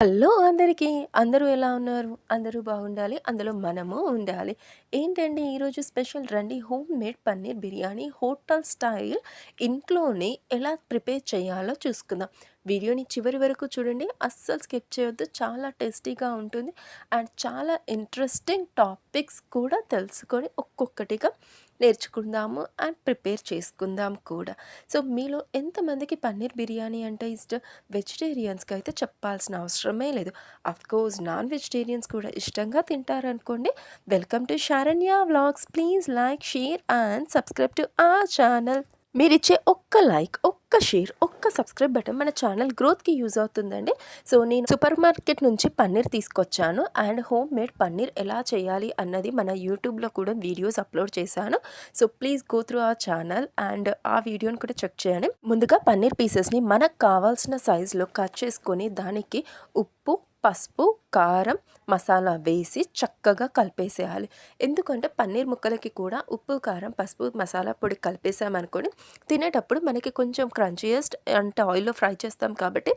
Hello అందరికీ. అందరూ ఎలా ఉన్నారు? అందరూ బాగుండాలి. అందులో మనము ఉండాలి. ఏంటండి ఈరోజు స్పెషల్? రండి home made paneer biryani hotel style ఇంట్లోనే ఎలా ప్రిపేర్ చేయాలో చూసుకుందాం. వీడియోని చివరి వరకు చూడండి. అస్సలు స్కిప్ చేయొద్దు. చాలా టేస్టీగా ఉంటుంది. అండ్ చాలా ఇంట్రెస్టింగ్ టాపిక్స్ కూడా తెలుసుకొని ఒక్కొక్కటిగా నేర్చుకుందాము అండ్ ప్రిపేర్ చేసుకుందాం కూడా. సో మీలో ఎంతమందికి పన్నీర్ బిర్యానీ అంటే ఇష్టం? వెజిటేరియన్స్కి అయితే చెప్పాల్సిన అవసరమే లేదు. కోర్స్ నాన్ వెజిటేరియన్స్ కూడా ఇష్టంగా తింటారనుకోండి. Welcome to Saranya vlogs. Please like share and subscribe to ఆ ఛానల్. మీరిచ్చే ఒక్క లైక్ ఒక్క ఒక్క షేర్ ఒక్క సబ్స్క్రైబ్ బటన్ మన ఛానల్ గ్రోత్కి యూజ్ అవుతుందండి. సో నేను సూపర్ మార్కెట్ నుంచి పన్నీర్ తీసుకొచ్చాను. అండ్ హోమ్ మేడ్ పన్నీర్ ఎలా చేయాలి అన్నది మన యూట్యూబ్లో కూడా వీడియోస్ అప్లోడ్ చేశాను. సో ప్లీజ్ గో త్రూ ఆ ఛానల్ అండ్ ఆ వీడియోని కూడా చెక్ చేయండి. ముందుగా పన్నీర్ పీసెస్ని మనకు కావాల్సిన సైజులో కట్ చేసుకొని దానికి ఉప్పు పసుపు కారం మసాలా వేసి చక్కగా కలిపేసేయాలి. ఎందుకంటే పన్నీర్ ముక్కలకి కూడా ఉప్పు కారం పసుపు మసాలా పొడి కలిపేసామనుకోండి తినేటప్పుడు మనకి కొంచెం క్రంచియస్ట్ అంటే ఆయిల్లో ఫ్రై చేస్తాం కాబట్టి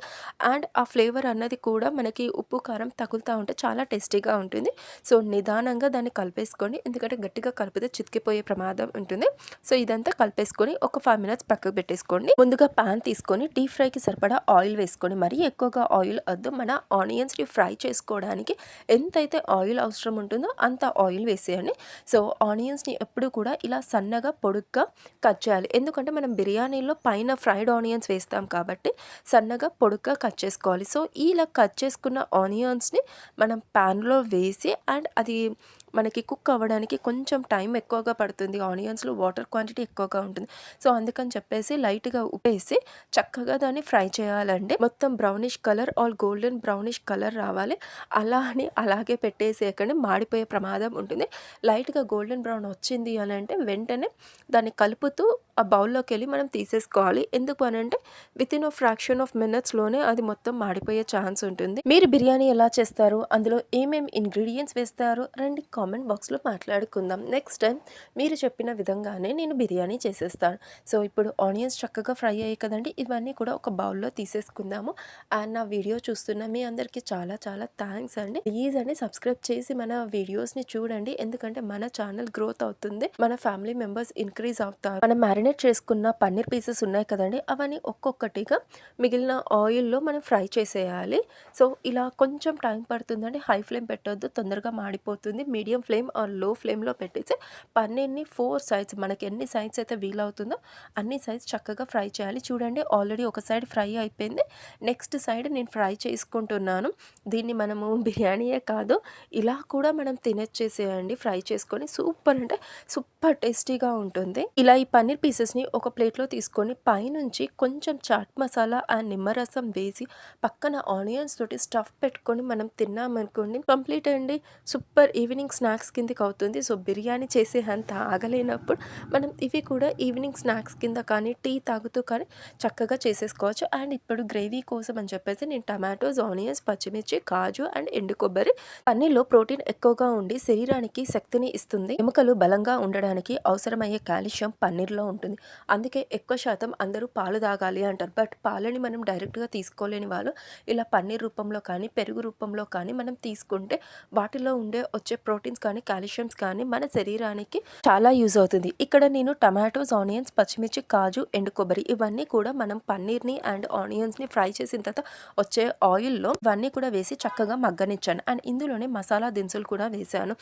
అండ్ ఆ ఫ్లేవర్ అన్నది కూడా మనకి ఉప్పు కారం తగులుతూ ఉంటే చాలా టేస్టీగా ఉంటుంది. సో నిదానంగా దాన్ని కలిపేసుకోండి ఎందుకంటే గట్టిగా కలిపితే చితికిపోయే ప్రమాదం ఉంటుంది. సో ఇదంతా కలిపేసుకొని ఒక ఫైవ్ మినిట్స్ పక్కకు పెట్టేసుకోండి. ముందుగా పాన్ తీసుకొని డీప్ ఫ్రైకి సరిపడా ఆయిల్ వేసుకొని మరీ ఎక్కువగా ఆయిల్ వద్దు. మన ఆనియన్స్ని ఫ్రై చేసుకోవడానికి ఎంతైతే ఆయిల్ అవసరం ఉంటుందో అంత ఆయిల్ వేసేయండి. సో ఆనియన్స్ని ఎప్పుడు కూడా ఇలా సన్నగా పొడుగ్గా కట్ చేయాలి. ఎందుకంటే మనం బిర్యానీలో పైన ఫ్రైడ్ ఆనియన్స్ వేస్తాం కాబట్టి సన్నగా పొడుగ్గా కట్ చేసుకోవాలి. సో ఇలా కట్ చేసుకున్న ఆనియన్స్ని మనం ప్యాన్లో వేసి అండ్ అది మనకి కుక్ అవ్వడానికి కొంచెం టైం ఎక్కువగా పడుతుంది. ఆనియన్స్లో వాటర్ క్వాంటిటీ ఎక్కువగా ఉంటుంది. సో అందుకని చెప్పేసి లైట్గా ఉప్పేసి చక్కగా దాన్ని ఫ్రై చేయాలండి. మొత్తం brownish colour all golden brownish colour రావాలి. అలా అని అలాగే పెట్టేసేయకండి. మాడిపోయే ప్రమాదం ఉంటుంది. లైట్గా గోల్డెన్ బ్రౌన్ వచ్చింది అని అంటే వెంటనే దాన్ని కలుపుతూ ఆ బౌల్లోకి వెళ్ళి మనం తీసేసుకోవాలి. ఎందుకు అని అంటే విత్ ఇన్ ఫ్రాక్షన్ ఆఫ్ మినిట్స్లోనే అది మొత్తం మాడిపోయే ఛాన్స్ ఉంటుంది. మీరు బిర్యానీ ఎలా చేస్తారు? అందులో ఏమేమి ఇంగ్రీడియంట్స్ వేస్తారు? రండి కామెంట్ బాక్స్లో మాట్లాడుకుందాం. నెక్స్ట్ టైం మీరు చెప్పిన విధంగానే నేను బిర్యానీ చేసేస్తాను. సో ఇప్పుడు ఆనియన్స్ చక్కగా ఫ్రై అయ్యాయి కదండి. ఇవన్నీ కూడా ఒక బౌల్లో తీసేసుకుందాము. అండ్ నా వీడియో చూస్తున్న మీ అందరికీ చాలా చాలా థ్యాంక్స్ అండి. ప్లీజ్ అండి సబ్స్క్రైబ్ చేసి మన వీడియోస్ని చూడండి. ఎందుకంటే మన ఛానల్ గ్రోత్ అవుతుంది. మన ఫ్యామిలీ మెంబర్స్ ఇంక్రీజ్ అవుతారు. మనం మ్యారినేట్ చేసుకున్న పన్నీర్ పీసెస్ ఉన్నాయి కదండి. అవన్నీ ఒక్కొక్కటిగా మిగిలిన ఆయిల్లో మనం ఫ్రై చేసేయాలి. సో ఇలా కొంచెం టైం పడుతుందండి. హై ఫ్లేమ్ పెట్టొద్దు. తొందరగా మాడిపోతుంది. మీడియం మీడియం ఫ్లేమ్ ఆర్లో ఫ్లేమ్లో పెట్టేసి పన్నీర్ని ఫోర్ సైడ్స్ మనకి ఎన్ని సైడ్స్ అయితే వీలవుతుందో అన్ని సైడ్స్ చక్కగా ఫ్రై చేయాలి. చూడండి ఆల్రెడీ ఒక సైడ్ ఫ్రై అయిపోయింది. నెక్స్ట్ సైడ్ నేను ఫ్రై చేసుకుంటున్నాను. దీన్ని మనము బిర్యానీయే కాదు ఇలా కూడా మనం తినచ్చేసేయండి. ఫ్రై చేసుకొని సూపర్ అంటే సూపర్ టేస్టీగా ఉంటుంది. ఇలా ఈ పన్నీర్ పీసెస్ని ఒక ప్లేట్లో తీసుకొని పైనుంచి కొంచెం చాట్ మసాలా అండ్ నిమ్మరసం వేసి పక్కన ఆనియన్స్ తోటి స్టఫ్ పెట్టుకొని మనం తిన్నామనుకోండి కంప్లీట్ అండి. సూపర్ ఈవినింగ్ స్నాక్స్ కిందకి అవుతుంది. సో బిర్యానీ చేసే అంత ఆగలేనప్పుడు మనం ఇవి కూడా ఈవినింగ్ స్నాక్స్ కింద కానీ టీ తాగుతూ కానీ చక్కగా చేసేసుకోవచ్చు. అండ్ ఇప్పుడు గ్రేవీ కోసం అని చెప్పేసి నేను టమాటోస్ ఆనియన్స్ పచ్చిమిర్చి కాజు అండ్ ఎండు కొబ్బరి పన్నీర్లో ప్రోటీన్ ఎక్కువగా ఉండి శరీరానికి శక్తిని ఇస్తుంది. ఎముకలు బలంగా ఉండడానికి అవసరమయ్యే కాల్షియం పన్నీర్లో ఉంటుంది. అందుకే ఎక్కువ శాతం అందరూ పాలు తాగాలి అంటారు. బట్ పాలని మనం డైరెక్ట్గా తీసుకోలేని వాళ్ళు ఇలా పన్నీర్ రూపంలో కానీ పెరుగు రూపంలో కానీ మనం తీసుకుంటే వాటిలో ఉండే వచ్చే ప్రోటీన్ ప్రోటీన్స్ కానీ కాల్షియమ్స్ కానీ మన శరీరానికి చాలా యూజ్ అవుతుంది. ఇక్కడ నేను టమాటోస్ ఆనియన్స్ పచ్చిమిర్చి కాజు ఎండు కొబ్బరి ఇవన్నీ కూడా మనం పన్నీర్ని అండ్ ఆనియన్స్ని ఫ్రై చేసిన తర్వాత వచ్చే ఆయిల్లో ఇవన్నీ కూడా వేసి చక్కగా మగ్గనిచ్చాను. అండ్ ఇందులోనే మసాలా దినుసులు కూడా వేశాను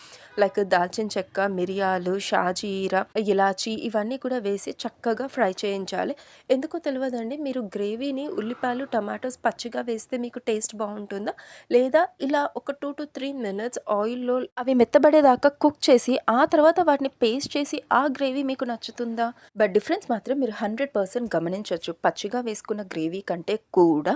లైక్ దాల్చిన చెక్క మిరియాలు షాజీర ఇలాచి ఇవన్నీ కూడా వేసి చక్కగా ఫ్రై చేయించాలి. ఎందుకో తెలియదండి మీరు గ్రేవీని ఉల్లిపాయలు టమాటోస్ పచ్చిగా వేస్తే మీకు టేస్ట్ బాగుంటుందా? లేదా ఇలా ఒక టూ టు త్రీ మినిట్స్ ఆయిల్లో అవి మెత్తబడేదాకా కుక్ చేసి ఆ తర్వాత వాటిని పేస్ట్ చేసి ఆ గ్రేవీ మీకు నచ్చుతుందా? బట్ డిఫరెన్స్ మాత్రం మీరు హండ్రెడ్ పర్సెంట్ గమనించవచ్చు పచ్చిగా వేసుకున్న గ్రేవీ కంటే కూడా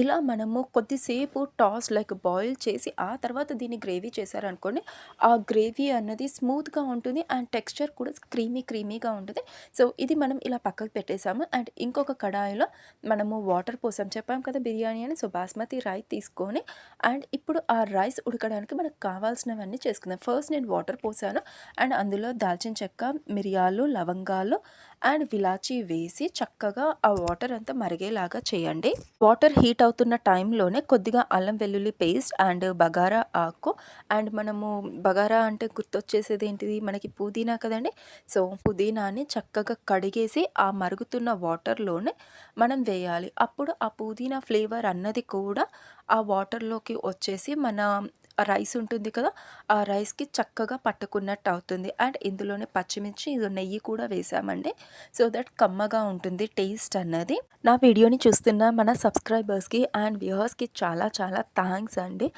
ఇలా మనము కొద్దిసేపు టాస్ లైక్ బాయిల్ చేసి ఆ తర్వాత దీన్ని గ్రేవీ చేశారనుకోండి ఆ గ్రేవీ అన్నది స్మూత్గా ఉంటుంది అండ్ టెక్స్చర్ కూడా క్రీమీ క్రీమీగా ఉంటుంది. సో ఇది మనం ఇలా పక్కకు పెట్టేసాము అండ్ ఇంకొక కడాయిలో మనము వాటర్ పోసాం. చెప్పాం కదా బిర్యానీ అని. సో బాస్మతి రైస్ తీసుకొని అండ్ ఇప్పుడు ఆ రైస్ ఉడకడానికి మనకు కావాల్సినవన్నీ చేసుకుందాం. చేసుకుందాం ఫస్ట్ నేను వాటర్ పోసాను. అండ్ అందులో దాల్చిన చెక్క మిరియాలు లవంగాలు అండ్ విలాచి వేసి చక్కగా ఆ వాటర్ అంతా మరిగేలాగా చేయండి. వాటర్ హీట్ అవుతున్న టైంలోనే కొద్దిగా అల్లం వెల్లుల్లి పేస్ట్ అండ్ బగారా ఆకు అండ్ మనము బగారా అంటే గుర్తొచ్చేసేది ఏంటిది? మనకి పుదీనా కదండి. సో పుదీనాని చక్కగా కడిగేసి ఆ మరుగుతున్న వాటర్లోనే మనం వేయాలి. అప్పుడు ఆ పుదీనా ఫ్లేవర్ అన్నది కూడా ఆ వాటర్లోకి వచ్చేసి మన రైస్ ఉంటుంది కదా ఆ రైస్కి చక్కగా పట్టుకున్నట్టు అవుతుంది. అండ్ ఇందులోనే పచ్చిమిర్చి ఇది నెయ్యి కూడా వేసామండి. సో దట్ కమ్మగా ఉంటుంది టేస్ట్ అన్నది. నా వీడియోని చూస్తున్న మన సబ్స్క్రైబర్స్కి అండ్ వ్యూవర్స్కి చాలా చాలా థ్యాంక్స్ అండి.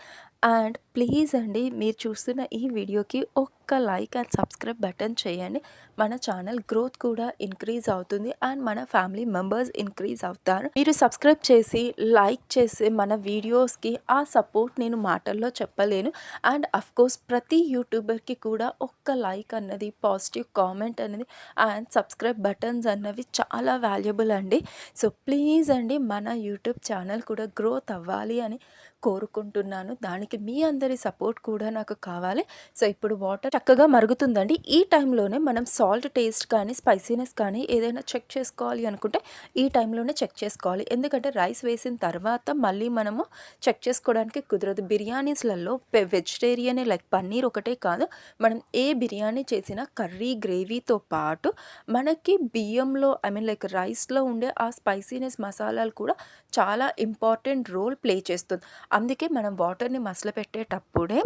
అండ్ ప్లీజ్ అండి మీరు చూస్తున్న ఈ వీడియోకి ఒక్క లైక్ అండ్ సబ్స్క్రైబ్ బటన్ చేయండి. మన ఛానల్ గ్రోత్ కూడా ఇంక్రీజ్ అవుతుంది అండ్ మన ఫ్యామిలీ మెంబర్స్ ఇంక్రీజ్ అవుతారు. మీరు సబ్స్క్రైబ్ చేసి లైక్ చేసి మన వీడియోస్కి ఆ సపోర్ట్ నేను మాటల్లో చెప్పలేను. అండ్ కోర్స్ ప్రతి యూట్యూబర్కి కూడా ఒక్క లైక్ అన్నది పాజిటివ్ కామెంట్ అనేది అండ్ సబ్స్క్రైబ్ బటన్స్ అన్నవి చాలా వాల్యుబుల్ అండి. సో ప్లీజ్ అండి మన యూట్యూబ్ ఛానల్ కూడా గ్రోత్ అవ్వాలి అని కోరుకుంటున్నాను. దానికి మీ అందరి సపోర్ట్ కూడా నాకు కావాలి. సో ఇప్పుడు వాటర్ చక్కగా మరుగుతుందండి. ఈ టైంలోనే మనం సాల్ట్ టేస్ట్ కానీ స్పైసీనెస్ కానీ ఏదైనా చెక్ చేసుకోవాలి అనుకుంటే ఈ టైంలోనే చెక్ చేసుకోవాలి. ఎందుకంటే రైస్ వేసిన తర్వాత మళ్ళీ మనము చెక్ చేసుకోవడానికి కుదరదు. బిర్యానీస్లలో వెజిటేరియన్ లైక్ పన్నీర్ ఒకటే కాదు. మనం ఏ బిర్యానీ చేసినా కర్రీ గ్రేవీతో పాటు మనకి బియ్యంలో ఐ మీన్ లైక్ రైస్లో ఉండే ఆ స్పైసీనెస్ మసాలాలు కూడా చాలా ఇంపార్టెంట్ రోల్ ప్లే చేస్తుంది. అందుకే మనం వాటర్ని మసలపెట్టేటప్పుడే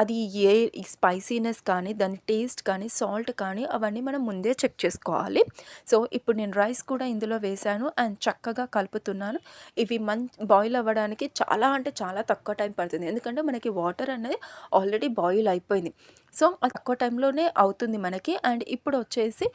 అది ఏ స్పైసీనెస్ కానీ దాని టేస్ట్ కానీ సాల్ట్ కానీ అవన్నీ మనం ముందే చెక్ చేసుకోవాలి. సో ఇప్పుడు నేను రైస్ కూడా ఇందులో వేశాను అండ్ చక్కగా కలుపుతున్నాను. ఇవి మం బాయిల్ అవ్వడానికి చాలా అంటే చాలా తక్కువ టైం పడుతుంది. ఎందుకంటే మనకి వాటర్ అనేది ఆల్రెడీ బాయిల్ అయిపోయింది. సో తక్కువ టైంలోనే అవుతుంది మనకి. అండ్ ఇప్పుడు వచ్చేసి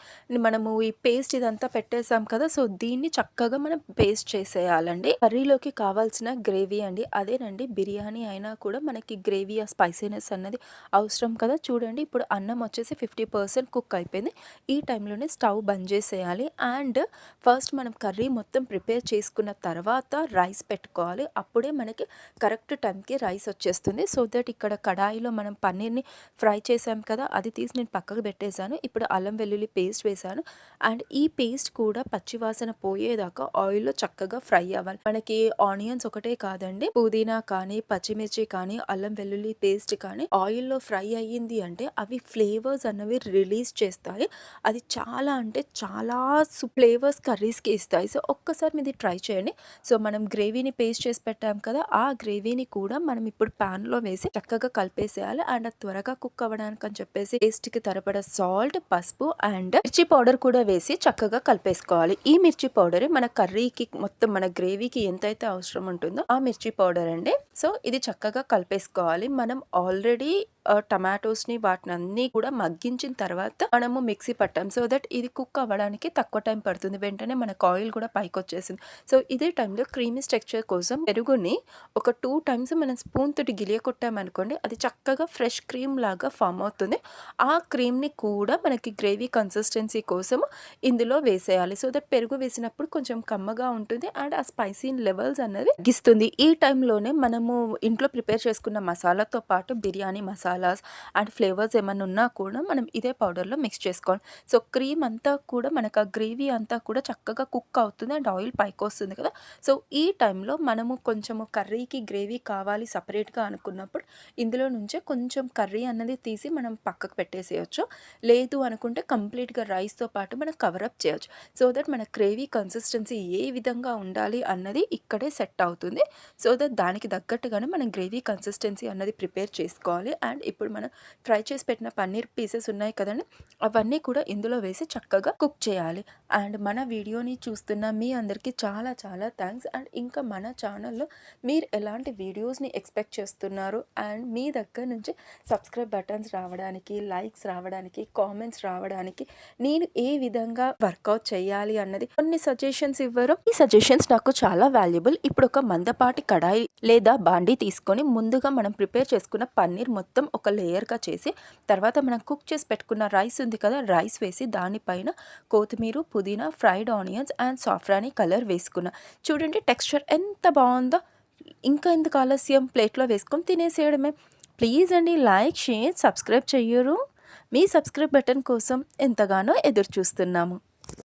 మనము ఈ పేస్ట్ ఇదంతా పెట్టేసాం కదా సో దీన్ని చక్కగా మనం పేస్ట్ చేసేయాలండి. కర్రీలోకి కావాల్సిన గ్రేవీ అండి అదేనండి బిర్యానీ అయినా కూడా మనకి గ్రేవీ ఆ స్పైసీనెస్ అన్నది అవసరం కదా. చూడండి ఇప్పుడు అన్నం వచ్చేసి ఫిఫ్టీ పర్సెంట్ కుక్ అయిపోయింది. ఈ టైంలోనే స్టవ్ బంద్ చేసేయాలి. అండ్ ఫస్ట్ మనం కర్రీ మొత్తం ప్రిపేర్ చేసుకున్న తర్వాత రైస్ పెట్టుకోవాలి. అప్పుడే మనకి కరెక్ట్ టైంకి రైస్ వచ్చేస్తుంది. సో దట్ ఇక్కడ కడాయిలో మనం పన్నీర్ని ఫ్రై చేసాం కదా అది తీసి నేను పక్కకు పెట్టేశాను. ఇప్పుడు అల్లం వెల్లుల్లి పేస్ట్ వేసాను అండ్ ఈ పేస్ట్ కూడా పచ్చివాసన పోయేదాకా ఆయిల్లో చక్కగా ఫ్రై అవ్వాలి. మనకి ఆనియన్స్ ఒకటే కాదండి. పుదీనా కానీ పచ్చిమిర్చి కానీ అల్లం వెల్లుల్లి పేస్ట్ కానీ ఆయిల్లో ఫ్రై అయ్యింది అంటే అవి ఫ్లేవర్స్ అన్నవి రిలీజ్ చేస్తాయి. అది చాలా అంటే చాలా ఫ్లేవర్స్ కర్రీస్కి ఇస్తాయి. సో ఒక్కసారి మీది ట్రై చేయండి. సో మనం గ్రేవీని పేస్ట్ చేసి పెట్టాం కదా ఆ గ్రేవీని కూడా మనం ఇప్పుడు ప్యాన్లో వేసి చక్కగా కలిపేసేయాలి. అండ్ త్వరగా కుక్ అవ్వడానికి అని చెప్పేసి టేస్ట్కి తరపడ సాల్ట్ పసుపు అండ్ మిర్చి పౌడర్ కూడా వేసి చక్కగా కలిపేసుకోవాలి. ఈ మిర్చి పౌడర్ మన కర్రీకి మొత్తం మన గ్రేవీకి ఎంతైతే అవసరం ఉంటుందో ఆ మిర్చి పౌడర్ అండి. సో ఇది చక్కగా కలిపేసుకోవాలి. మనం ఆల్రెడీ టమాటోస్ని వాటిని అన్ని కూడా మగ్గించిన తర్వాత మనము మిక్సీ పట్టాం. సో దట్ ఇది కుక్ అవ్వడానికి తక్కువ టైం పడుతుంది. వెంటనే మనకు ఆయిల్ కూడా పైకి వచ్చేసింది సో ఇదే టైంలో క్రీమీ స్ట్రక్చర్ కోసం పెరుగుని ఒక టూ టైమ్స్ మనం స్పూన్ తోటి గిలియ కొట్టామనుకోండి అది చక్కగా ఫ్రెష్ క్రీమ్ లాగా ఫామ్ అవుతుంది. ఆ క్రీమ్ని కూడా మనకి గ్రేవీ కన్సిస్టెన్సీ కోసం ఇందులో వేసేయాలి. సో దట్ పెరుగు వేసినప్పుడు కొంచెం కమ్మగా ఉంటుంది అండ్ ఆ స్పైసీ లెవెల్స్ అనేది తగ్గిస్తుంది. ఈ టైంలోనే మనము ఇంట్లో ప్రిపేర్ చేసుకున్న మసాలాతో పాటు బిర్యానీ మసాలా మసాలాస్ అండ్ ఫ్లేవర్స్ ఏమైనా ఉన్నా కూడా మనం ఇదే పౌడర్లో మిక్స్ చేసుకోవాలి. సో క్రీమ్ అంతా కూడా మనకు ఆ గ్రేవీ అంతా కూడా చక్కగా కుక్ అవుతుంది అండ్ ఆయిల్ పైకి వస్తుంది కదా. సో ఈ టైంలో మనము కొంచెము కర్రీకి గ్రేవీ కావాలి సపరేట్గా అనుకున్నప్పుడు ఇందులో నుంచే కొంచెం కర్రీ అన్నది తీసి మనం పక్కకు పెట్టేసేయచ్చు. లేదు అనుకుంటే కంప్లీట్గా రైస్తో పాటు మనం కవరప్ చేయొచ్చు. సో దట్ మన గ్రేవీ కన్సిస్టెన్సీ ఏ విధంగా ఉండాలి అన్నది ఇక్కడే సెట్ అవుతుంది. సో దట్ దానికి తగ్గట్టుగానే మనం గ్రేవీ కన్సిస్టెన్సీ అన్నది ప్రిపేర్ చేసుకోవాలి అండ్ ఇప్పుడు మనం ఫ్రై చేసి పెట్టిన పన్నీర్ పీసెస్ ఉన్నాయి కదండి అవన్నీ కూడా ఇందులో వేసి చక్కగా కుక్ చేయాలి. అండ్ మన వీడియోని చూస్తున్న మీ అందరికీ చాలా చాలా థ్యాంక్స్. అండ్ ఇంకా మన ఛానల్లో మీరు ఎలాంటి వీడియోస్ని ఎక్స్పెక్ట్ చేస్తున్నారు? అండ్ మీ దగ్గర నుంచి సబ్స్క్రైబ్ బటన్స్ రావడానికి లైక్స్ రావడానికి కామెంట్స్ రావడానికి నేను ఏ విధంగా వర్కౌట్ చేయాలి అన్నది కొన్ని సజెషన్స్ ఇవ్వరు. ఈ సజెషన్స్ నాకు చాలా వాల్యుబుల్. ఇప్పుడు ఒక మందపాటి కడాయి లేదా బాండీ తీసుకొని ముందుగా మనం ప్రిపేర్ చేసుకున్న పన్నీర్ మొత్తం ఒక లేయర్గా చేసి తర్వాత మనం కుక్ చేసి పెట్టుకున్న రైస్ ఉంది కదా రైస్ వేసి దానిపైన కొత్తిమీర పుదీనా ఫ్రైడ్ ఆనియన్స్ అండ్ సాఫ్రాని కలర్ వేసుకున్న చూడండి టెక్స్చర్ ఎంత బాగుందో ఇంకా ఎందుకు ఆలస్యం ప్లేట్లో వేసుకొని తినేసేయడమే ప్లీజ్ అండి లైక్, షేర్, సబ్స్క్రైబ్ చెయ్యరు. మీ సబ్స్క్రైబ్ బటన్ కోసం ఎంతగానో ఎదురు చూస్తున్నాము.